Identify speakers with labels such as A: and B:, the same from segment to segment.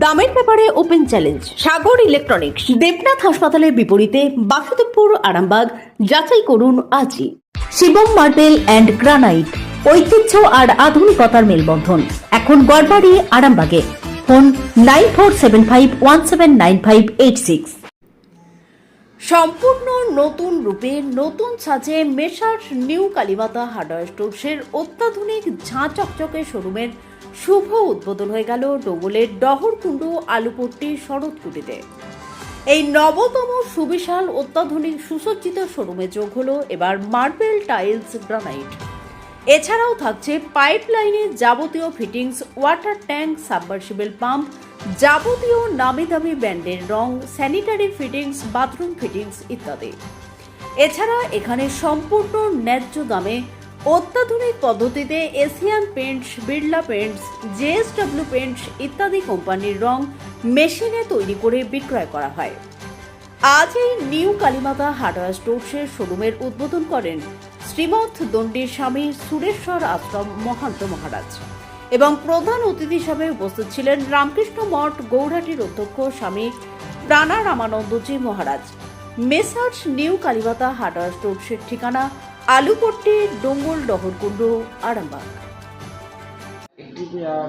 A: দামের ব্যাপারে open challenge Sagar electronics Debnath হাসপাতালের বিপরীতে বাসুদেবপুর, আরামবাগ, যাচাই করুন আজই। শিবম মার্বেল অ্যান্ড গ্রানাইট ঐতিহ্য আর আধুনিকতার মেলবন্ধন। এখন গড়বাড়ি, আরামবাগে। Phone nine four seven five one seven nine five eight six. সম্পূর্ণ নতুন রূপে নতুন সাজে মেশার্স নিউ কালীমাতা হার্ডওয়্যার স্টোর্সের অত্যাধুনিক ঝাঁ চকচকে শোরুমের শুভ উদ্বোধন হয়ে গেল ডোবলের ডহরকুণ্ড আলুপট্টি শরৎকুটিতে। এই নবতম সুবিশাল অত্যাধুনিক সুসজ্জিত শোরুমে যোগ হলো এবার মার্বেল টাইলস গ্রানাইট। এছাড়াও থাকছে পাইপলাইনের যাবতীয় fittings, water tank, submersible pump, যাবতীয় নামি দামি ব্র্যান্ডের রং, স্যানিটারি ফিটিংস, বাথরুম ফিটিংস ইত্যাদি। এছাড়া এখানে সম্পূর্ণ ন্যায্য দামে অত্যাধুনিক পদ্ধতিতে Asian paints, Birla paints JSW paints ইত্যাদি কোম্পানির রং মেশিনে তৈরি করে বিক্রয় করা হয়। আজ এই নিউ কালীমাতা হার্ডওয়্যার স্টোর্সের শোরুমের উদ্বোধন করেন শ্রীমৎ দণ্ডীর স্বামী সুরেশ্বর আশ্রম মহান্ত মহারাজ এবং প্রধান অতিথি হিসাবে উপস্থিত ছিলেন রামকৃষ্ণ মঠ গৌরহাটির অধ্যক্ষ Swami প্রাণা Ramanandji Maharaj. Messrs new Kalimata hardware স্টোর্সের ঠিকানা আলুপট্টি ডোঙ্গল ডহরকুণ্ড আরামবাগ।
B: একটি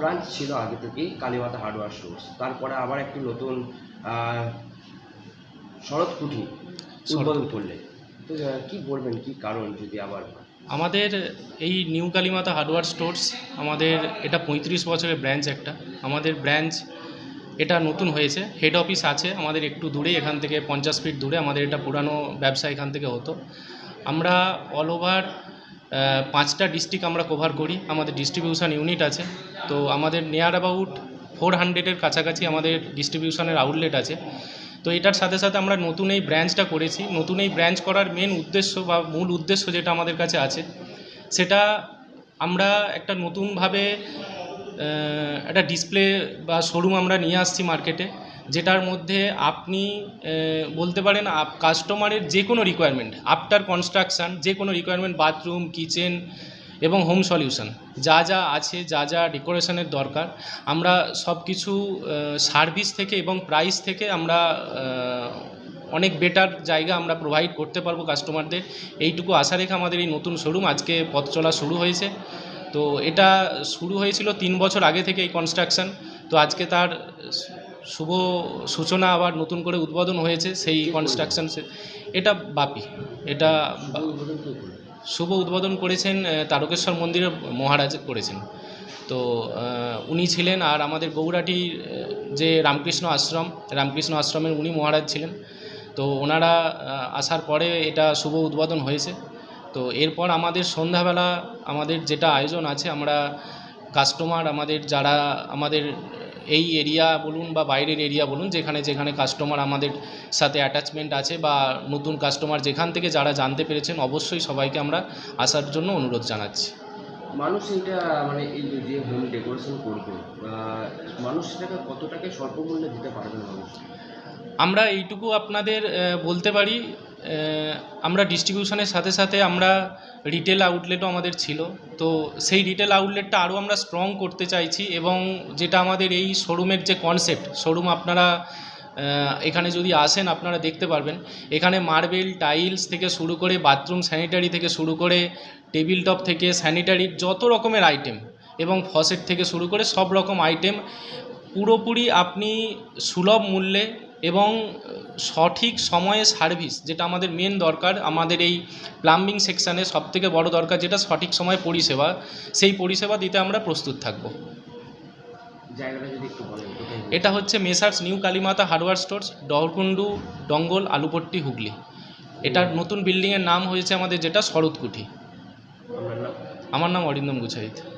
B: ব্রাঞ্চ ছিল আগে থেকেই কালীমাতা হার্ডওয়ার স্টোর্স তারপরে আবার একটি নতুন শরৎ কুঠি উদ্বোধন করলে। তো কি বলবেন কি কারণ যদি আবার?
C: আমাদের এই নিউ কালীমাতা হার্ডওয়্যার স্টোর্স আমাদের এটা পঁয়ত্রিশ বছরের ব্রাঞ্চ একটা। আমাদের ব্রাঞ্চ এটা নতুন হয়েছে। হেড অফিস আছে আমাদের একটু দূরে এখান থেকে পঞ্চাশ ফিট দূরে আমাদের এটা পুরানো ব্যবসা এখান থেকে হতো। আমরা অল ওভার পাঁচটা ডিস্ট্রিক্ট আমরা কভার করি। আমাদের ডিস্ট্রিবিউশন ইউনিট আছে। তো আমাদের নিয়ার অ্যাবাউট ফোর হান্ড্রেডের কাছাকাছি আমাদের ডিস্ট্রিবিউশনের আউটলেট আছে। তো এটার সাথে সাথে আমরা নতুন এই ব্রাঞ্চটা করেছি। নতুন এই ব্রাঞ্চ করার মেন উদ্দেশ্য বা মূল উদ্দেশ্য যেটা আমাদের কাছে আছে, সেটা আমরা একটা নতুনভাবে একটা ডিসপ্লে বা শোরুম আমরা নিয়ে আসছি মার্কেটে যেটার মধ্যে আপনি বলতে পারেন কাস্টমারের যে কোনো রিকোয়ারমেন্ট আফটার কনস্ট্রাকশান যে কোনো রিকোয়ারমেন্ট বাথরুম কিচেন এবং হোম সলিউশন যা যা আছে, যা যা ডেকোরেশনের দরকার, আমরা সব কিছু সার্ভিস থেকে এবং প্রাইস থেকে আমরা অনেক বেটার জায়গা আমরা প্রোভাইড করতে পারব কাস্টমারদের এইটুকু আশা রেখে আমাদের এই নতুন শোরুম আজকে পথ চলা শুরু হয়েছে। তো এটা শুরু হয়েছিল তিন বছর আগে থেকে এই কনস্ট্রাকশন তো আজকে তার শুভ সূচনা আবার নতুন করে উদ্বোধন হয়েছে সেই কনস্ট্রাকশন এটা বাপি। এটা? শুভ উদ্বোধন করেছেন? তারকেশ্বর মন্দিরের মহারাজ করেছেন। তো উনি ছিলেন আর আমাদের গৌরাটির যে রামকৃষ্ণ আশ্রম রামকৃষ্ণ আশ্রমের উনি মহারাজ ছিলেন। তো ওনারা আসার পরে এটা শুভ উদ্বোধন হয়েছে। তো এরপর আমাদের সন্ধ্যাবেলা আমাদের যেটা আয়োজন আছে আমরা কাস্টমার আমাদের যারা আমাদের এই এরিয়া বলুন বা বাইরের এরিয়া বলুন যেখানে যেখানে কাস্টমার আমাদের সাথে অ্যাটাচমেন্ট আছে বা নতুন কাস্টমার যেখান থেকে যারা জানতে পেরেছেন অবশ্যই সবাইকে আমরা আসার জন্য অনুরোধ জানাচ্ছি।
B: মানুষ এটা মানে এই যে- হোম ডেকোরেশন করবে মানুষ সেটাকে কত টাকা স্বল্প মূল্যে দিতে পারবেন মানুষ?
C: আমরা এইটুকু আপনাদের বলতে পারি আমরা ডিস্ট্রিবিউশনের সাথে সাথে আমরা রিটেল আউটলেটও আমাদের ছিল। তো সেই রিটেল আউটলেটটা আরও আমরা স্ট্রং করতে চাইছি এবং যেটা আমাদের এই শোরুমের যে কনসেপ্ট শোরুম আপনারা এখানে যদি আসেন আপনারা দেখতে পারবেন। এখানে মার্বেল টাইলস থেকে শুরু করে বাথরুম স্যানিটারি থেকে শুরু করে টেবিল টপ থেকে স্যানিটারির যত রকমের আইটেম এবং ফসেট থেকে শুরু করে সব রকম আইটেম পুরোপুরি আপনি সুলভ মূল্যে এবং সঠিক সময়ে সার্ভিস যেটা আমাদের মেন দরকার আমাদের এই প্লাম্বিং সেকশানে সবথেকে বড় দরকার যেটা সঠিক সময়ে পরিষেবা সেই পরিষেবা দিতে আমরা প্রস্তুত থাকব? এটা হচ্ছে messrs new Kalimata hardware stores Daharkundu Dongal Alupatti Hooghly. এটার নতুন বিল্ডিংয়ের নাম হয়েছে আমাদের যেটা শরৎকুঠি। আমার নাম Arindam Guchhait.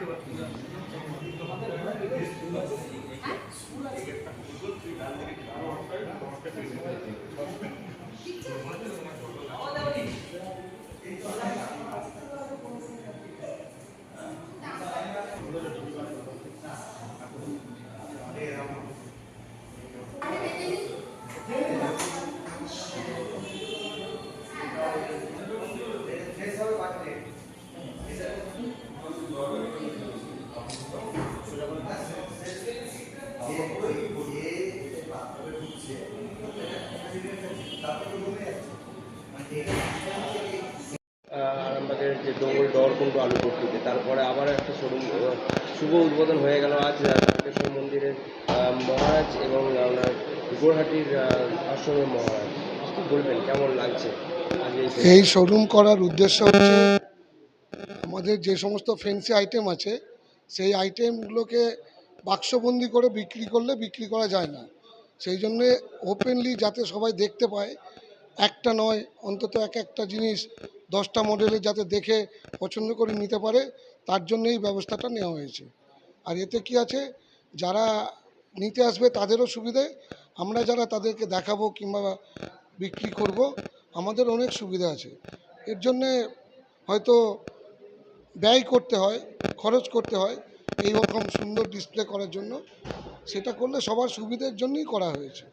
B: আরামবাগের যে ডোঙ্গল ডরকুণ্ড আলু পট্টিতে তারপরে আবার একটা শোরুম শুভ উদ্বোধন হয়ে গেল আজ তারকেশ্বর মন্দিরের মহারাজ এবং আপনার গোরহাটির আহ, আশ্রমের মহারাজ। বলবেন কেমন লাগছে? এই
D: শোরুম করার উদ্দেশ্য হচ্ছে আমাদের যে সমস্ত ফ্যান্সি আইটেম আছে, সেই আইটেমগুলোকে বাক্সবন্দি করে বিক্রি করলে বিক্রি করা যায় না। সেই জন্যে ওপেনলি যাতে সবাই দেখতে পায়, একটা নয়, অন্তত এক একটা জিনিস দশটা মডেলের যাতে দেখে পছন্দ করে নিতে পারে, তার জন্য এই ব্যবস্থাটা নেওয়া হয়েছে। আর এতে কি আছে, যারা নিতে আসবে তাদেরও সুবিধে, আমরা যারা তাদেরকে দেখাবো কিংবা বিক্রি করব, আমাদের অনেক সুবিধা আছে। এর জন্যে হয়তো ব্যয় করতে হয় খরচ করতে হয় এই রকম সুন্দর ডিসপ্লে করার জন্য। সেটা করলে সবার সুবিধার জন্যই করা হয়েছে?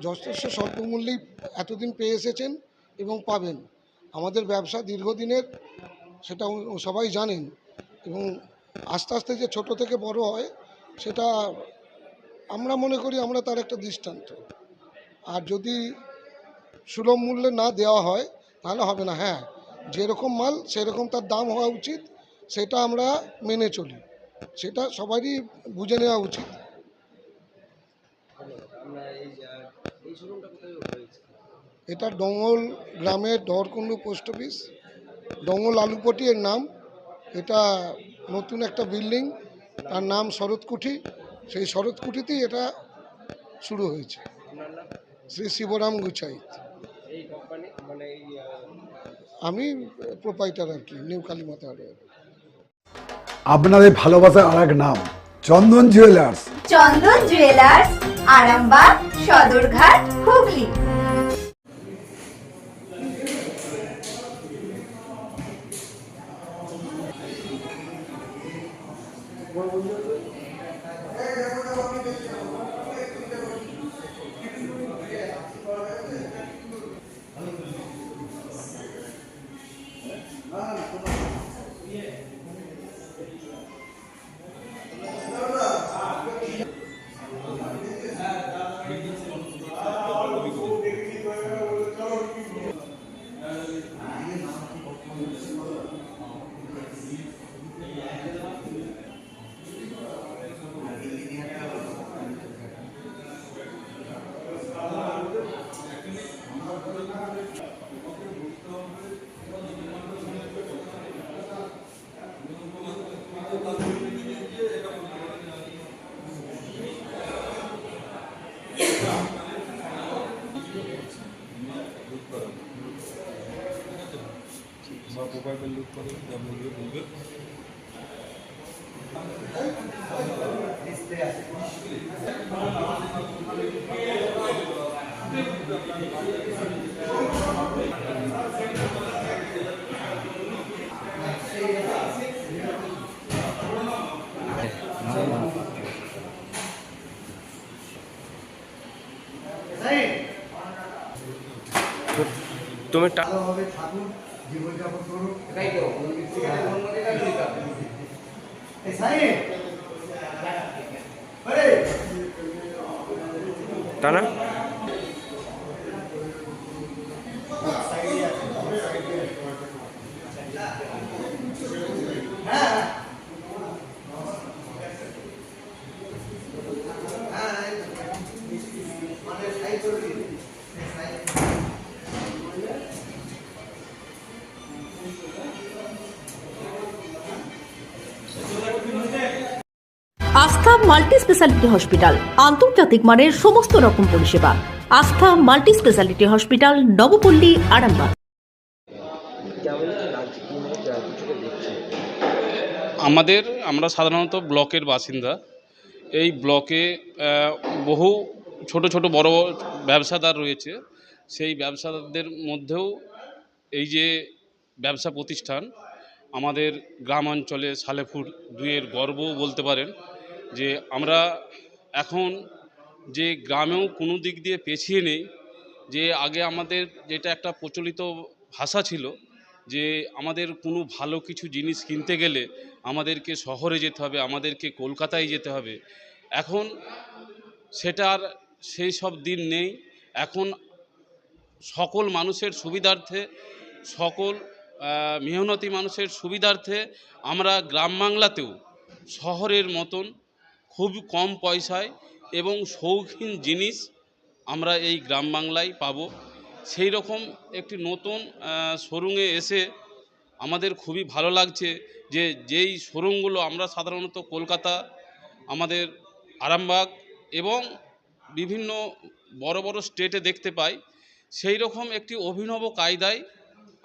D: যথেষ্ট স্বল্প মূল্যেই এতদিন পেয়ে এসেছেন এবং পাবেন। আমাদের ব্যবসা দীর্ঘদিনের সেটা সবাই জানেন এবং আস্তে আস্তে যে ছোট থেকে বড় হয় সেটা আমরা মনে করি আমরা তার একটা দৃষ্টান্ত। আর যদি সুলভ মূল্যে না দেওয়া হয় তাহলে হবে না হ্যাঁ। যেরকম মাল, সেরকম তার দাম হওয়া উচিত, সেটা আমরা মেনে চলি। সেটা সবারই বুঝে নেওয়া উচিত। এটা ডঙ্গল গ্রামের ডরকুন্ডু পোস্ট অফিস। ডঙ্গল আলুপটি এর নাম। এটা নতুন একটা বিল্ডিং। তার নাম শরৎকুঠি। সেই শরৎকুঠিতেই এটা শুরু হয়েছে। শ্রী শিবরাম গুচাই
B: এই কোম্পানি মানে এই আহ,
D: আমি প্রোপাইটার আর কি নিউ কালীমাতা
E: আপনাদের ভালোবাসার আর এক নাম চন্দন জুয়েলার্স
F: চন্দন জুয়েলার্স আরামবাগ সদরঘাট হুগলি।
B: তুমি টা-
A: तुम्हें স্পেশালিটি হসপিটাল আন্তর্জাতিক মানের সমস্ত রকম পরিষেবা।
B: Astha multi speciality hospital Nabapalli, Arambagh.
G: আমাদের, আমরা সাধারণত ব্লকের বাসিন্দা। এই ব্লকে বহু ছোট ছোট বড় ব্যবসাদার রয়েছে। সেই ব্যবসাদারদের মধ্যেও এই যে ব্যবসা প্রতিষ্ঠান, আমাদের গ্রামাঞ্চলে সালেপুর দুইয়ের গর্ব বলতে পারেন। যে আমরা এখন যে গ্রামেও কোনো দিক দিয়ে পেছিয়ে নেই, যে আগে আমাদের যেটা একটা প্রচলিত ভাষা ছিল, যে আমাদের কোনো ভালো কিছু জিনিস কিনতে গেলে আমাদেরকে শহরে যেতে হবে, আমাদেরকে কলকাতায় যেতে হবে। এখন সেটার সেই সব দিন নেই। এখন সকল মানুষের সুবিধার্থে, সকল মেহনতি মানুষের সুবিধার্থে আমরা গ্রাম বাংলাতেও শহরের মতন খুব কম পয়সায় এবং শৌখিন জিনিস আমরা এই গ্রাম বাংলায় পাবো। সেই রকম একটি নতুন শোরুমে এসে আমাদের খুবই ভালো লাগছে যে যেই শোরুমগুলো আমরা সাধারণত কলকাতা, আমাদের আরামবাগ এবং বিভিন্ন বড় বড় স্টেটে দেখতে পাই, সেই রকম একটি অভিনব কায়দায়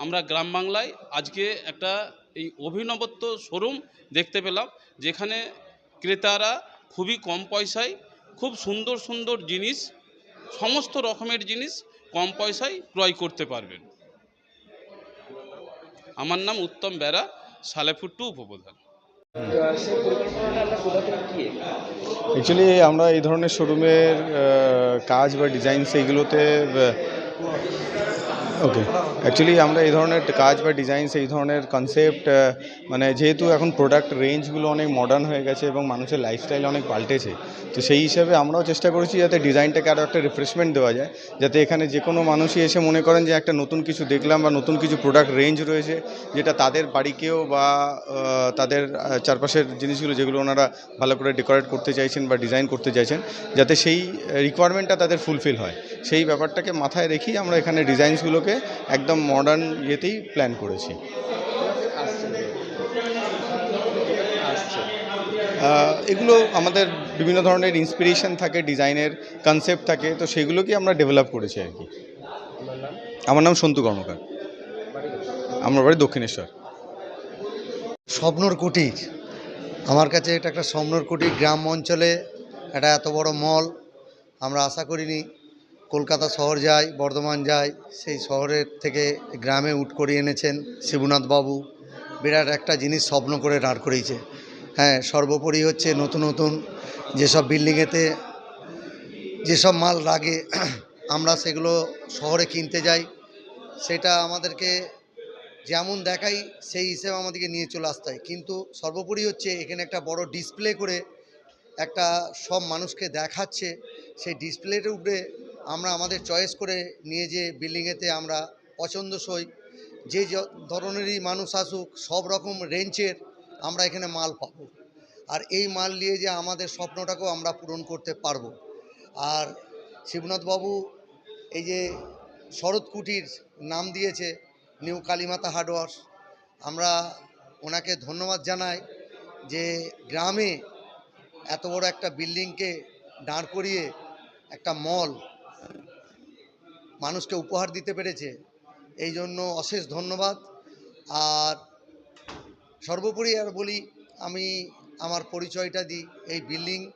G: আমরা গ্রাম বাংলায় আজকে একটা এই অভিনবত্ব শোরুম দেখতে পেলাম, যেখানে ক্রেতারা খুবই কম পয়সায়, খুব সুন্দর সুন্দর জিনিস, সমস্ত রকমের জিনিস কম পয়সায় ক্রয় করতে পারবেন আমার নাম উত্তম বেরা, সালেপুর টু উপপ্রধান?
H: অ্যাকচুয়ালি আমরা এই ধরনের শোরুমের কাজ বা ডিজাইন সেইগুলোতে ওকে অ্যাকচুয়ালি আমরা এই ধরনের কাজ বা ডিজাইন এই ধরনের কনসেপ্ট মানে যেহেতু এখন প্রোডাক্ট রেঞ্জগুলো অনেক মডার্ন হয়ে গেছে এবং মানুষের লাইফস্টাইল অনেক পাল্টেছে, তো সেই হিসাবে আমরাও চেষ্টা করেছি যাতে ডিজাইনটাকে আরও একটা রিফ্রেশমেন্ট দেওয়া যায়, যাতে এখানে যে কোনো মানুষই এসে মনে করেন যে একটা নতুন কিছু দেখলাম বা নতুন কিছু প্রোডাক্ট রেঞ্জ রয়েছে, যেটা তাদের বাড়িকেও বা তাদের চারপাশের জিনিসগুলো যেগুলো ওনারা ভালো করে ডেকোরেট করতে চাইছেন বা ডিজাইন করতে চাইছেন, যাতে সেই রিকোয়ারমেন্টটা তাদের ফুলফিল হয়। সেই ব্যাপারটাকে মাথায় রেখেই আমরা এখানে ডিজাইনসগুলোকে একদম মডার্ন ইয়েতেই প্ল্যান করেছি। এগুলো আমাদের বিভিন্ন ধরনের ইন্সপিরেশন থাকে ডিজাইনের কনসেপ্ট থাকে তো সেগুলোকেই আমরা ডেভেলপ করেছি আর কি। আমার নাম সন্তু কর্মকার। আমার বাড়ি দক্ষিণেশ্বর।
I: স্বপ্নর কুটির আমার কাছে এটা একটা স্বপ্নর কুটির গ্রাম অঞ্চলে একটা এত বড় মল আমরা আশা করিনি কলকাতা শহর যাই বর্ধমান যাই সেই শহরের থেকে গ্রামে উঠ করিয়ে এনেছেন শিবনাথ বাবু বিরাট একটা জিনিস স্বপ্ন করে দাঁড় করিয়েছে। হ্যাঁ সর্বোপরি হচ্ছে নতুন নতুন যেসব বিল্ডিংয়েতে যেসব মাল লাগে আমরা সেগুলো শহরে কিনতে যাই, সেটা আমাদেরকে যেমন দেখাই, সেই হিসেবে আমাদেরকে নিয়ে চলে আসতে হয়। কিন্তু সর্বোপরি হচ্ছে এখানে একটা বড় ডিসপ্লে করে একটা সব মানুষকে দেখাচ্ছে, সেই ডিসপ্লের উপরে আমরা আমাদের চয়েস করে নিয়ে যে বিল্ডিংয়েতে আমরা পছন্দসই যে ধরনেরই মানুষ আসুক, সব রকম রেঞ্জের আমরা এখানে মাল পাবো। আর এই মাল নিয়ে যে আমাদের স্বপ্নটাকেও আমরা পূরণ করতে পারব। আর শিবনাথ বাবু এই যে শরৎ কুটির নাম দিয়েছে, নিউ কালীমাতা হার্ডওয়ার্স আমরা ওনাকে ধন্যবাদ জানাই যে গ্রামে এত বড় একটা বিল্ডিংকে দাঁড় করিয়ে একটা মল মানুষকে উপহার দিতে পেরেছে। এই জন্য অশেষ ধন্যবাদ। আর সর্বোপরি আর বলি, আমি আমার পরিচয়টা দিই, এই বিল্ডিং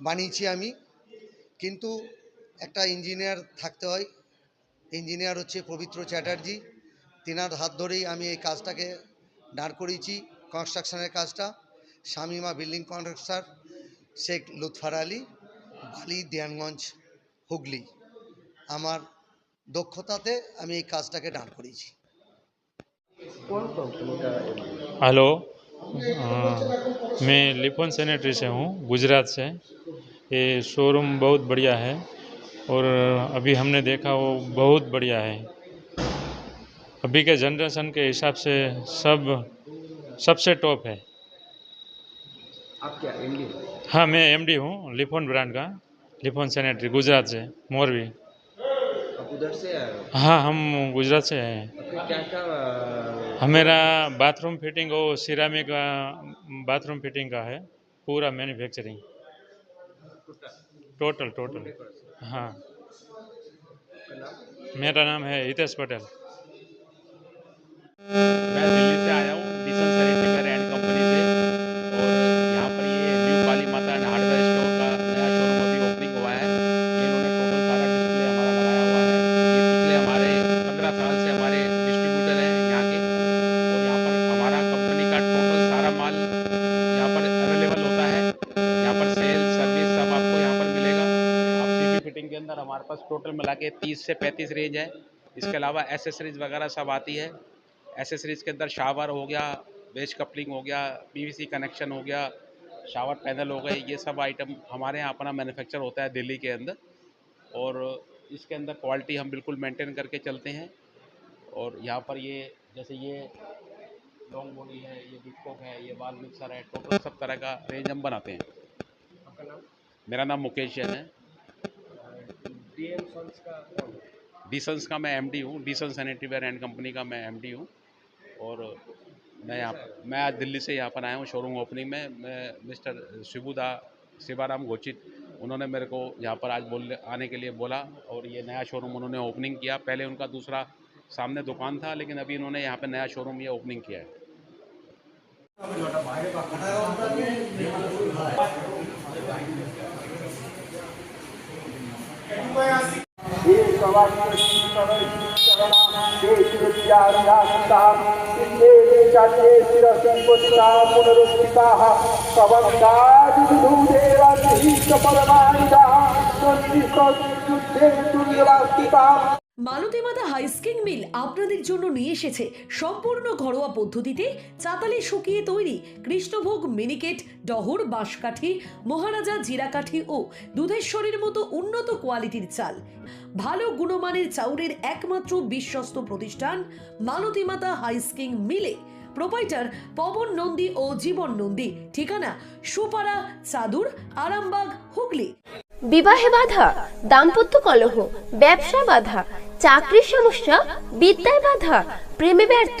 I: বানিয়েছি আমি। কিন্তু একটা ইঞ্জিনিয়ার থাকতে হয়। ইঞ্জিনিয়ার হচ্ছে পবিত্র চ্যাটার্জি। তিনার হাত ধরেই আমি এই কাজটাকে দাঁড় করিয়েছি, কনস্ট্রাকশনের কাজটা। Shamima building contractor Sheikh Lutfar Ali, Bally, Deyanganj, Hooghly. আমার দক্ষতাতে আমি এই কাজটাকে দাঁড় করিয়েছি
B: কোন কোম্পানিটা
J: हेलो अ, मैं लिपन सैनिटरी से हूँ गुजरात से ये शोरूम बहुत बढ़िया है और अभी हमने देखा वो बहुत बढ़िया है अभी के जनरेशन के हिसाब से सब सबसे टॉप है
B: आप क्या एमडी
J: हाँ मैं एमडी हूँ लिफोन ब्रांड का लिफोन सैनिटरी गुजरात से मोरबी
B: आप उधर से आए हो?
J: हाँ हम गुजरात से हैं।
B: हमेरा क्या क्या
J: हमारा बाथरूम फिटिंग वो सिरामिक का बाथरूम फिटिंग का है पूरा मैन्युफैक्चरिंग टोटल टोटल हाँ। मेरा नाम है हितेश पटेल।
K: मैं दिल्ली के तीस से पैंतीस रेंज है। इसके अलावा एसेसरीज वगैरह सब आती है। एसेसरीज के अंदर शावर हो गया वेज कपलिंग हो गया पीवीसी कनेक्शन हो गया शावर पैनल हो गए ये सब आइटम हमारे यहाँ अपना मैन्युफैक्चर होता है दिल्ली के अंदर। और इसके अंदर क्वालिटी हम बिल्कुल मेंटेन करके चलते हैं। और यहाँ पर ये जैसे ये लॉन्ग बॉडी है ये बिटकॉक है ये बाल मिक्सर है टोटल सब तरह का रेंज हम बनाते हैं। मेरा नाम मुकेश जैन है। डीसन्स का मैं एमडी हूँ डीसन सैनिटरी वेयर एंड कंपनी का मैं एमडी हूँ। और मैं यहाँ, मैं आज दिल्ली से यहाँ पर आया हूँ शोरूम ओपनिंग में। मैं मिस्टर शिबुदा शिवाराम गोचित, उन्होंने मेरे को यहाँ पर आज बोल आने के लिए बोला और ये नया शोरूम उन्होंने ओपनिंग किया। पहले उनका दूसरा सामने दुकान था, लेकिन अभी इन्होंने यहाँ पर नया शोरूम ये ओपनिंग किया है।
L: पुनरुत्थिताः पवन्तादिविधूदेवाभिः परमानिदाः सन्ति सन्ति दुर्गरास्थिताः মালতীমাতা হাইস্কিং মিল আপনাদের জন্য নিয়ে এসেছে সম্পূর্ণ ঘরোয়া পদ্ধতিতে চাতালে শুকিয়ে তৈরি কৃষ্ণভোগ মিনিকেট ডহর, বাঁশকাঠি, মহারাজা জিরাকাঠি ও দুধেশ্বরীর মতো উন্নত কোয়ালিটির চাল। ভালো গুণমানের চাউলের একমাত্র বিশ্বস্ত প্রতিষ্ঠান মালতীমাতা হাইস্কিং মিলে প্রোপাইটার পবন নন্দী ও জীবন নন্দী। ঠিকানা সুপারা চাদুর, আরামবাগ, হুগলি।
M: বিবাহে বাধা, দাম্পত্য কলহ, ব্যবসা বাধা, চাকরির সমস্যা, বিদ্যায় বাধা, প্রেমে ব্যর্থ